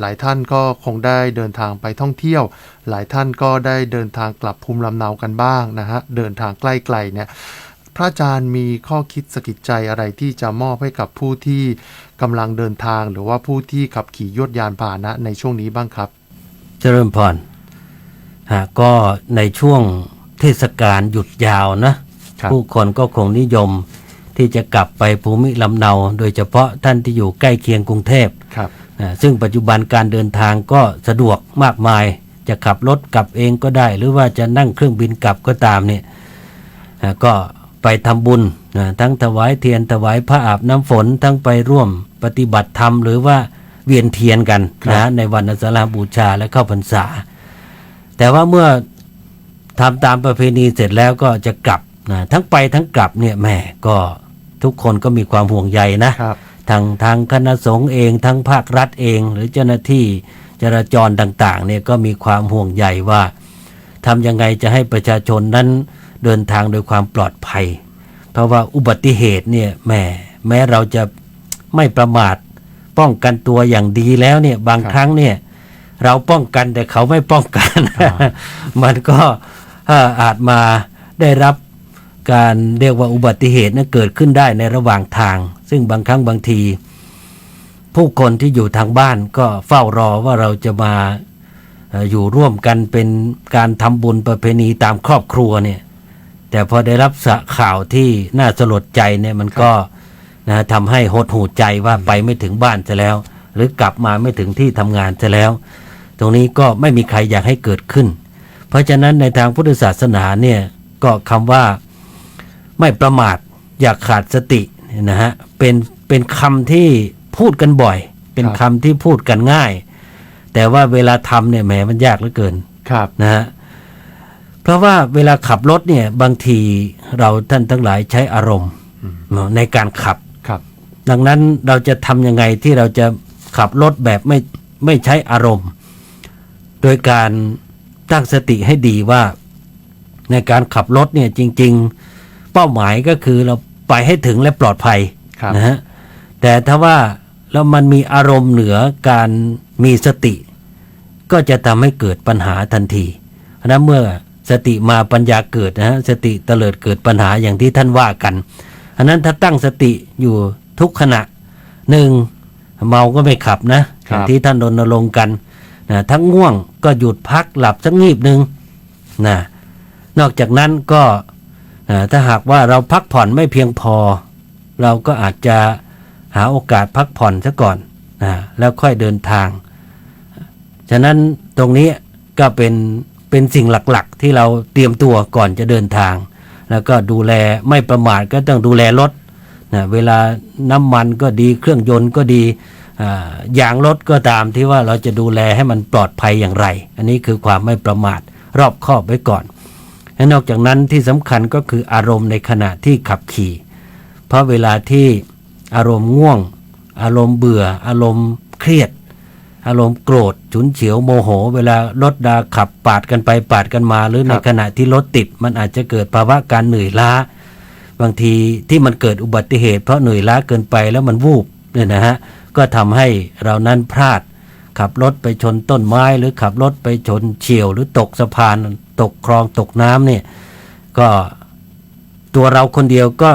หลายท่านก็คงได้เดินทางไปท่องเที่ยว หลายท่านก็ได้เดินทางกลับภูมิลำเนากันบ้างนะฮะเดินทางใกล้ๆเนี่ยพระอาจารย์มีข้อคิดสะกิดใจอะไรที่จะมอบให้กับผู้ที่กำลังเดินทาง หรือว่าผู้ที่ขับขี่ยวดยานพาหนะในช่วงนี้บ้างครับ เจริญพรฮะก็ในช่วงเทศกาลหยุดยาวนะครับผู้คนก็คงนิยมที่จะกลับไปภูมิลำเนา โดยเฉพาะท่านที่อยู่ใกล้เคียงกรุงเทพครับนะ ซึ่งปัจจุบันการเดินทางก็สะดวกมากมาย จะขับรถกลับเองก็ได้ หรือว่าจะนั่งเครื่องบินกลับก็ตามเนี่ยนะก็ไปทำบุญนะทั้งถวายเทียนถวายพระอาบน้ำฝนทั้งไปร่วมปฏิบัติธรรม หรือว่าเวียนเทียนกันครับนะในวันอาสาฬหบูชาและเข้าพรรษา แต่ว่าเมื่อทำตามประเพณีเสร็จแล้วก็จะกลับนะทั้งไปทั้งกลับเนี่ยแหม่ก็ทุกคนก็มีความห่วงใยนะครับ ทางทางคณะสงฆ์เองทั้งภาครัฐเอง หรือเจ้าหน้าที่จราจรต่างๆเนี่ยก็มีความห่วงใยว่าทำยังไงจะให้ประชาชนนั้นเดินทางโดยความปลอดภัย เพราะว่าอุบัติเหตุเนี่ยแหมแม้เราจะไม่ประมาทป้องกันตัวอย่างดีแล้วเนี่ยบางครั้งเนี่ยเราป้องกันแต่เขาไม่ป้องกัน มันก็อาจมาได้รับการเรียกว่าอุบัติเหตุนั้นเกิดขึ้นได้ในระหว่างทาง ซึ่งบางครั้งบางที ผู้คนที่อยู่ทางบ้านก็เฝ้ารอว่าเราจะมาอยู่ร่วมกันเป็นการทำบุญประเพณีตามครอบครัวเนี่ย แต่พอได้รับข่าวที่น่าสลดใจเนี่ยมันก็นะทำให้หดหูใจว่าไปไม่ถึงบ้านจะแล้ว หรือกลับมาไม่ถึงที่ทำงานจะแล้ว ตรงนี้ก็ไม่มีใครอยากให้เกิดขึ้น เพราะฉะนั้นในทางพุทธศาสนาเนี่ยก็คำว่าไม่ประมาทอย่าขาดสติ นี่ยนะฮะเป็นเป็นคำที่พูดกันบ่อย เป็นครับคำที่พูดกันง่าย แต่ว่าเวลาทำเนี่ยแหมมันยากเหลือเกินครับนะฮะเพราะว่าเวลาขับรถเนี่ยบางทีเราท่านทั้งหลายใช้อารมณ์เนอะในการขับครับ ดังนั้นเราจะทำยังไงที่เราจะขับรถแบบไม่ไม่ใช้อารมณ์ โดยการตั้งสติให้ดีว่าในการขับรถเนี่ยจริง ๆ เป้าหมายก็คือเรา ไปให้ถึงและปลอดภัยครับนะฮะแต่ถ้าว่าแล้วมันมีอารมณ์เหนือการมีสติ ก็จะทำให้เกิดปัญหาทันทีเพราะฉะนั้นเมื่อสติมาปัญญาเกิดนะฮะสติเตลิดเกิดปัญหาอย่างที่ท่านว่ากันอันนั้นถ้าตั้งสติอยู่ทุกขณะหนึ่งเมาก็ไม่ขับนะอครับย่างที่ท่านรณรงค์กันนะทั้งง่วงก็หยุดพักหลับสักงีบหนึ่งนะนอกจากนั้นก็อ่า ถ้าหากว่าเราพักผ่อนไม่เพียงพอ เราก็อาจจะหาโอกาสพักผ่อนซะก่อนนะแล้วค่อยเดินทาง ฉะนั้นตรงนี้ก็เป็นเป็นสิ่งหลักๆ ที่เราเตรียมตัวก่อนจะเดินทาง แล้วก็ดูแลไม่ประมาทก็ต้องดูแลรถนะเวลาน้ำมันก็ดีเครื่องยนต์ก็ดีอ่ายางรถก็ตามที่ว่าเราจะดูแลให้มันปลอดภัยอย่างไร อันนี้คือความไม่ประมาทรอบคอบไว้ก่อน และนอกจากนั้นที่สำคัญก็คืออารมณ์ในขณะที่ขับขี่ เพราะเวลาที่อารมณ์ง่วง อารมณ์เบื่อ อารมณ์เครียด อารมณ์โกรธฉุนเฉียวโมโห เวลารถดาขับปาดกันไปปาดกันมา หรือในครับขณะที่รถติด มันอาจจะเกิดภาวะการเหนื่อยล้า บางทีที่มันเกิดอุบัติเหตุ เพราะเหนื่อยล้าเกินไปแล้วมันวูบเนี่ยนะฮะก็ทำให้เรานั้นพลาด ขับรถไปชนต้นไม้หรือขับรถไปชนเฉียวหรือตกสะพาน ตกคลองตกน้ำเนี่ยก็ตัวเราคนเดียวก็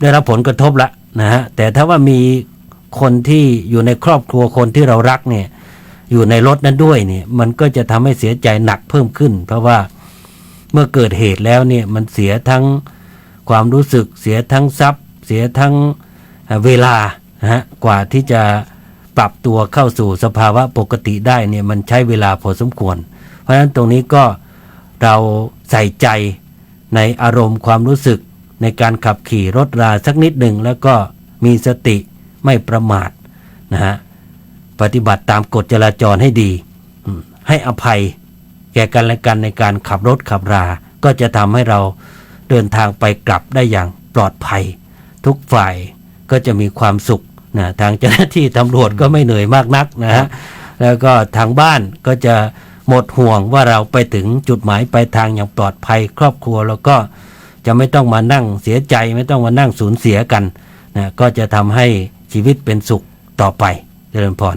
ได้รับผลกระทบละนะฮะแต่ถ้าว่ามีคนที่อยู่ในครอบครัวคนที่เรารักเนี่ยอยู่ในรถนั้นด้วยเนี่ยมันก็จะทำให้เสียใจหนักเพิ่มขึ้น เพราะว่าเมื่อเกิดเหตุแล้วเนี่ยมันเสียทั้งความรู้สึกเสียทั้งทรัพย์ เสียทั้งเวลานะฮะกว่าที่จะปรับตัวเข้าสู่สภาวะปกติได้เนี่ยมันใช้เวลาพอสมควร เพราะฉะนั้นตรงนี้ก็ เราใส่ใจในอารมณ์ความรู้สึกในการขับขี่รถราสักนิดหนึ่งแล้วก็มีสติไม่ประมาทนะฮะปฏิบัติตามกฎจราจรให้ดี ให้อภัยแก่กันและกันในการขับรถขับรา ก็จะทำให้เราเดินทางไปกลับได้อย่างปลอดภัย ทุกฝ่ายก็จะมีความสุขนะทางเจ้าหน้าที่ตำรวจก็ไม่เหนื่อยมากนักนะฮะแล้วก็ทางบ้านก็จะ หมดห่วงว่าเราไปถึงจุดหมายปลายทางอย่างปลอดภัยครอบครัวแล้วก็จะไม่ต้องมานั่งเสียใจไม่ต้องมานั่งสูญเสียกันนะก็จะทำให้ชีวิตเป็นสุขต่อไปเจริญพร